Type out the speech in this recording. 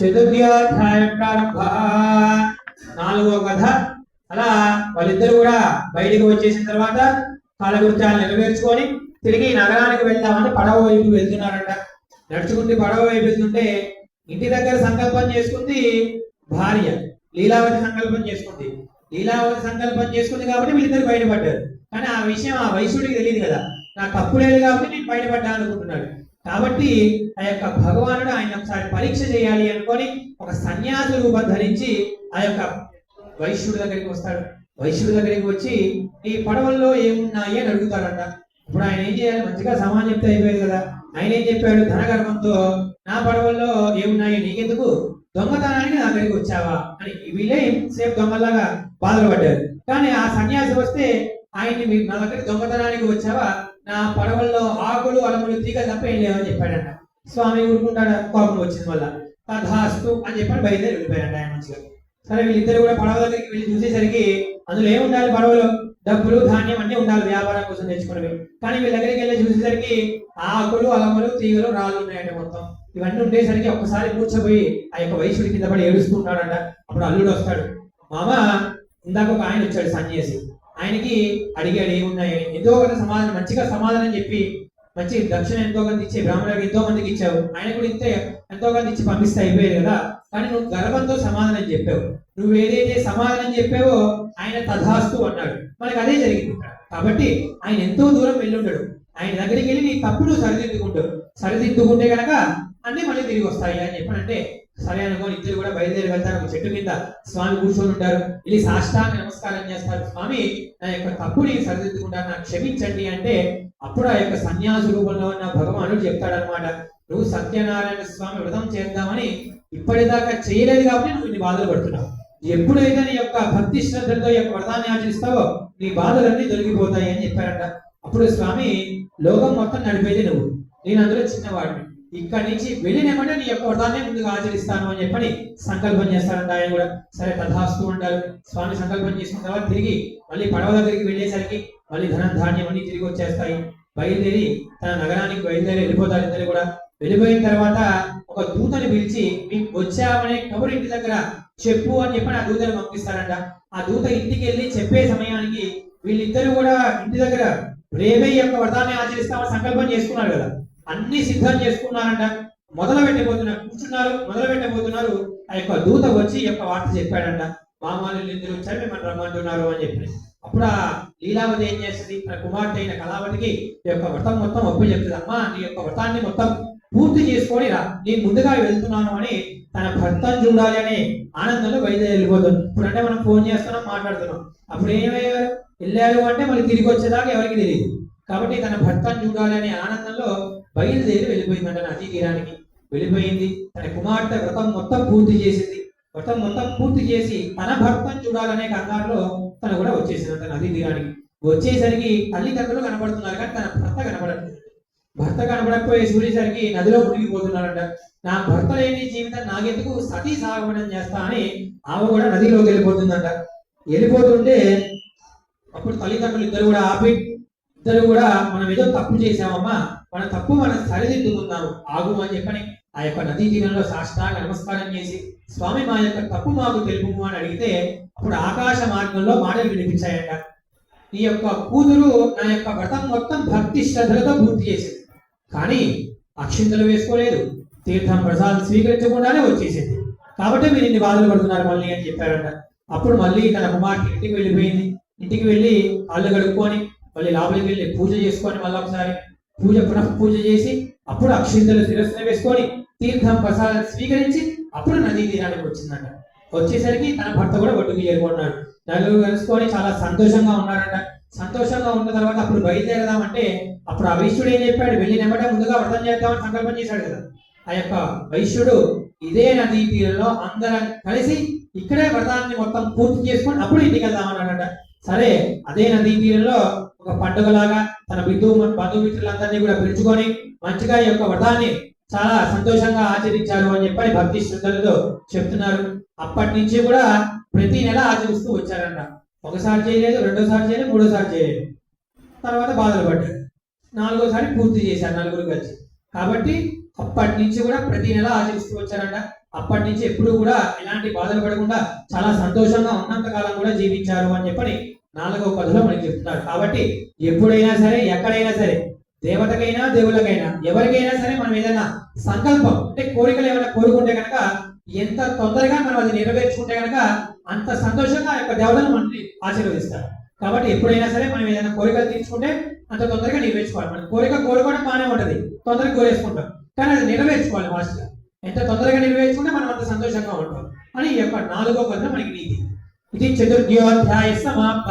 చతుర్థ్యాధ్యాయ ప్రారంభ నాలుగో కథ. అలా వాళ్ళిద్దరు కూడా బయటికి వచ్చేసిన తర్వాత కాలకృత్యాలు నెరవేర్చుకొని తిరిగి నగరానికి వెళ్దామని పడవ వైపు వెళ్తున్నారంట. నడుచుకుంటూ పడవ వైపు వెళ్తుంటే ఇంటి దగ్గర సంకల్పం చేసుకుంది భార్య. లీలావతి సంకల్పం చేసుకుంది. లీలావతి సంకల్పం చేసుకుంది కాబట్టి వీళ్ళిద్దరు బయటపడ్డారు. కానీ ఆ విషయం ఆ వైశ్యుడికి తెలియదు కదా. నాకు తప్పు లేదు కాబట్టి నేను బయటపడ్డా అనుకుంటున్నాడు. కాబట్టి ఆ యొక్క భగవానుడు ఆయన ఒకసారి పరీక్ష చేయాలి అనుకొని ఒక సన్యాసి రూపం ధరించి ఆ యొక్క వైశ్యుడి దగ్గరికి వస్తాడు. వైశ్యుడి దగ్గరికి వచ్చి ఈ పడవల్లో ఏమున్నాయి? అని అడుగుతాడంట. ఇప్పుడు ఆయన ఏం చేయాలి? మంచిగా సమాన్ చెప్తే అయిపోయేది కదా. ఆయన ఏం చెప్పాడు? ధనగర్వంతో నా పడవల్లో ఏమున్నాయి? నీకెందుకు? దొంగతనానికి నా దగ్గరికి వచ్చావా? అని వీళ్ళే సేపు దొంగలాగా బాధలు పడ్డారు. కానీ ఆ సన్యాసి వస్తే ఆయన్ని మీరు నా దగ్గరికి దొంగతనానికి వచ్చావా? నా పడవల్లో ఆకులు అలములు తీగ తప్ప ఏం లేవని చెప్పాడంట. స్వామి ఊరుకుంటాడు? కోపం వచ్చింది వల్ల తథాస్తు అని చెప్పని బయలుదేరి వెళ్ళిపోయాడు ఆయన మంచిగా సరే వీళ్ళిద్దరు కూడా పడవ దగ్గరికి వెళ్ళి చూసేసరికి అందులో ఏమి ఉండాలి పడవలో? డబ్బులు ధాన్యం అన్ని ఉండాలి వ్యాపారం కోసం తెచ్చుకున్నవి. కానీ వీళ్ళ దగ్గరికి వెళ్ళి చూసేసరికి ఆకులు అలములు తీగలు రాళ్ళు ఉన్నాయంటే మొత్తం. ఇవన్నీ ఉండేసరికి ఒక్కసారి కూర్చోపోయి ఆ యొక్క వైశ్యుడి కింద పడి ఏడుస్తుంటాడంట అప్పుడు అల్లుడు వస్తాడు. మామ ఇందాక ఒక ఆయన వచ్చాడు సన్యాసి ఆయనకి అడిగాడు ఏమున్నాయని ఎంతో కొంత సమాధానం మంచిగా సమాధానం చెప్పి మంచి దక్షిణ ఎంతో కొంత ఇచ్చే బ్రాహ్మణులకు ఎంతో మందికి ఇచ్చావు. ఆయన కూడా ఇంతే ఎంతో కొంత ఇచ్చి పంపిస్తే అయిపోయారు కదా. కానీ నువ్వు గర్వంతో సమాధానం చెప్పావు. నువ్వు ఏదైతే సమాధానం చెప్పావో ఆయన తథాస్తు అన్నాడు. మనకు అదే జరిగింది కాబట్టి ఆయన ఎంతో దూరం వెళ్ళుండడు. ఆయన దగ్గరికి వెళ్ళి నీ తప్పుడు సరిదిద్దుకుంటాడు. సరిదిద్దుకుంటావు సరిదిద్దుకుంటే కనుక అన్ని మళ్ళీ తిరిగి వస్తాయి అని చెప్పనంటే సరే అనుకోని ఇద్దరు కూడా బయలుదేరి వెళ్తారు. ఒక చెట్టు కింద స్వామి కూర్చొని ఉంటారు. వెళ్ళి సాష్టాంగ నమస్కారం చేస్తారు. స్వామి నా యొక్క తప్పుని సరిదిద్దుకుంటాను. నాకు క్షమించండి అంటే అప్పుడు ఆ యొక్క సన్యాస రూపంలో ఉన్న భగవానుడు చెప్తాడనమాట నువ్వు సత్యనారాయణ స్వామి వ్రతం చేద్దామని ఇప్పటిదాకా చేయలేదు కాబట్టి నువ్వు ఇన్ని బాధలు పడుతున్నావు. ఎప్పుడైతే నీ యొక్క భక్తి శ్రద్ధలతో యొక్క వ్రతాన్ని ఆచరిస్తావో నీ బాధలన్నీ తొలగిపోతాయి అని చెప్పారంట. అప్పుడు స్వామి లోకం మొత్తం నడిపేది నువ్వు. నేను అందులో చిన్నవాడిని. ఇక్కడి నుంచి వెళ్ళినమంటే నీ యొక్క వ్రతాన్ని ముందుగా ఆచరిస్తాను అని చెప్పని సంకల్పం చేస్తారంట ఆయన కూడా. సరే తథాస్తూ ఉంటారు స్వామి సంకల్పం చేసుకున్న తర్వాత తిరిగి మళ్ళీ పడవ దగ్గరికి వెళ్ళేసరికి మళ్ళీ ధనం ధాన్యం అన్ని తిరిగి వచ్చేస్తాయి. బయలుదేరి తన నగరానికి బయలుదేరి వెళ్ళిపోతారు ఇద్దరు కూడా. వెళ్ళిపోయిన తర్వాత ఒక దూతని పిలిచి మేము వచ్చామనే కబురు ఇంటి దగ్గర చెప్పు అని చెప్పి ఆ దూతని పంపిస్తారంట ఆ దూత ఇంటికి వెళ్ళి చెప్పే సమయానికి వీళ్ళిద్దరూ కూడా ఇంటి దగ్గర రేవే యొక్క వ్రతాన్ని ఆచరిస్తామని సంకల్పం చేసుకున్నారు కదా. అన్ని సిద్ధం చేసుకున్నారంట. మొదలు పెట్టబోతున్నారు కూర్చున్నారు మొదలు పెట్టబోతున్నారు. ఆ యొక్క దూత వచ్చి యొక్క వార్త చెప్పాడంట. మామాలు ఇద్దరు చదివి మన రమ్మంటున్నారు అని చెప్పి అప్పుడు ఆ లీలావతి ఏం చేస్తుంది తన కుమార్తె అయిన కళావతికి ఈ యొక్క వ్రతం మొత్తం అప్పు చెప్తుంది అమ్మా నీ యొక్క వ్రతాన్ని మొత్తం పూర్తి చేసుకొని రా. నేను ముందుగా వెళ్తున్నాను అని తన భర్తను చూడాలి అని ఆనందంలో బయలుదేరి వెళ్ళిపోతుంది ఇప్పుడంటే మనం ఫోన్ చేస్తున్నాం మాట్లాడుతున్నాం. అప్పుడు ఏమయ్యారు? వెళ్ళారు అంటే మళ్ళీ తిరిగి వచ్చేదాకా ఎవరికి తెలియదు. కాబట్టి తన భర్తను చూడాలనే ఆనందంలో బయలుదేరి వెళ్ళిపోయిందంట నదీ తీరానికి వెళ్ళిపోయింది. తన కుమార్తె వ్రతం మొత్తం పూర్తి చేసింది. వ్రతం మొత్తం పూర్తి చేసి తన భర్తను చూడాలనే కంగారులో తను కూడా వచ్చేసిందంట నదీ తీరానికి వచ్చేసరికి తల్లిదండ్రులు కనబడుతున్నారు కానీ తన భర్త కనబడట్లేదు. భర్త కనబడకపోయే సూర్యసరికి నదిలో మునిగిపోతున్నారంట నా భర్త లేని జీవితం నాకెందుకు సతీ సాగమనం చేస్తా అని ఆమె కూడా నదిలోకి వెళ్ళిపోతుందంట. వెళ్ళిపోతుంటే అప్పుడు తల్లిదండ్రులు ఇద్దరు కూడా ఆపి ఇద్దరు కూడా మనం ఏదో తప్పు చేశామమ్మా మన తప్పు మనం సరిదిద్దుకున్నాము ఆగు అని చెప్పని ఆ యొక్క నదీ తీరంలో సాష్టాంగ నమస్కారం చేసి స్వామి మా యొక్క తప్పు మాకు తెలుపు అని అడిగితే అప్పుడు ఆకాశ మార్గంలో మాటలు వినిపించాయంట. ఈ యొక్క కూతురు నా యొక్క వ్రతం మొత్తం భక్తి శ్రద్ధలతో పూర్తి చేసింది. కానీ అక్షింతలు వేసుకోలేదు తీర్థం ప్రసాదం స్వీకరించకుండానే వచ్చేసింది. కాబట్టి మీరు ఇన్ని బాధలు పడుతున్నారు మళ్ళీ అని చెప్పారంట. అప్పుడు మళ్ళీ తన కుమార్తె ఇంటికి వెళ్ళిపోయింది. ఇంటికి వెళ్ళి కాళ్ళు కడుక్కొని మళ్ళీ లోపలికి వెళ్ళి పూజ చేసుకొని మళ్ళీ ఒకసారి పూజ పునః పూజ చేసి అప్పుడు అక్షింతలు శిరస్సున వేసుకొని తీర్థం ప్రసాదం స్వీకరించి అప్పుడు నదీ తీరానికి వచ్చిందంట. వచ్చేసరికి తన భర్త కూడా ఒడ్డుకు చేరుకున్నాడు. నలుగురు కలుసుకొని చాలా సంతోషంగా ఉన్నారంట. సంతోషంగా ఉన్న తర్వాత అప్పుడు బయలుదేరదామంటే అప్పుడు ఆ వైశ్యుడు ఏం చెప్పాడు? వెళ్ళి నెమ్మట ముందుగా వ్రతం చేద్దామని సంకల్పం చేశాడు కదా. ఆ యొక్క వైశ్యుడు ఇదే నదీ తీరంలో అందరం కలిసి ఇక్కడే వ్రతాన్ని మొత్తం పూర్తి చేసుకొని అప్పుడు ఇంటికి వెళ్దామన్నాడట. సరే అదే నదీ తీరంలో ఒక పండుగలాగా తన బిందు బంధుమిత్రులందరినీ కూడా పిలుచుకొని మంచిగా ఈ యొక్క వ్రతాన్ని చాలా సంతోషంగా ఆచరించారు అని చెప్పని భక్తి శ్రద్ధలతో చెప్తున్నారు. అప్పటి నుంచి కూడా ప్రతి నెల ఆచరిస్తూ వచ్చారంట. ఒకసారి చేయలేదు రెండోసారి చేయలేదు మూడోసారి చేయలేదు. తర్వాత బాధలు పడ్డాడు నాలుగోసారి పూర్తి చేశారు నలుగురు కలిసి. కాబట్టి అప్పటి నుంచి కూడా ప్రతి నెల ఆచరిస్తూ వచ్చారంట. అప్పటి నుంచి ఎప్పుడు కూడా ఎలాంటి బాధలు పడకుండా చాలా సంతోషంగా ఉన్నంత కాలం కూడా జీవించారు అని చెప్పని నాలుగవ కథలో మనకి చెప్తున్నారు కాబట్టి ఎప్పుడైనా సరే ఎక్కడైనా సరే దేవతకైనా దేవులకైనా ఎవరికైనా సరే మనం ఏదైనా సంకల్పం అంటే కోరికలు ఏమైనా కోరుకుంటే కనుక ఎంత తొందరగా మనం అది నెరవేర్చుకుంటే కనుక అంత సంతోషంగా ఆ యొక్క దేవతను మనల్ని ఆశీర్వదిస్తారు. కాబట్టి ఎప్పుడైనా సరే మనం ఏదైనా కోరికలు తీర్చుకుంటే అంత తొందరగా నెరవేర్చుకోవాలి. మనం కోరిక కోరుకోవడం బాగానే ఉంటుంది. తొందరగా కోరేసుకుంటాం. కానీ అది నెరవేర్చుకోవాలి మాస్టర్ ఎంత తొందరగా నెరవేర్చుకుంటే మనం అంత సంతోషంగా ఉంటాం. అని ఈ యొక్క నాలుగో పదం మనకి నీతి. ఇది చతుర్థ్యోధ్యాయ సమాప్త.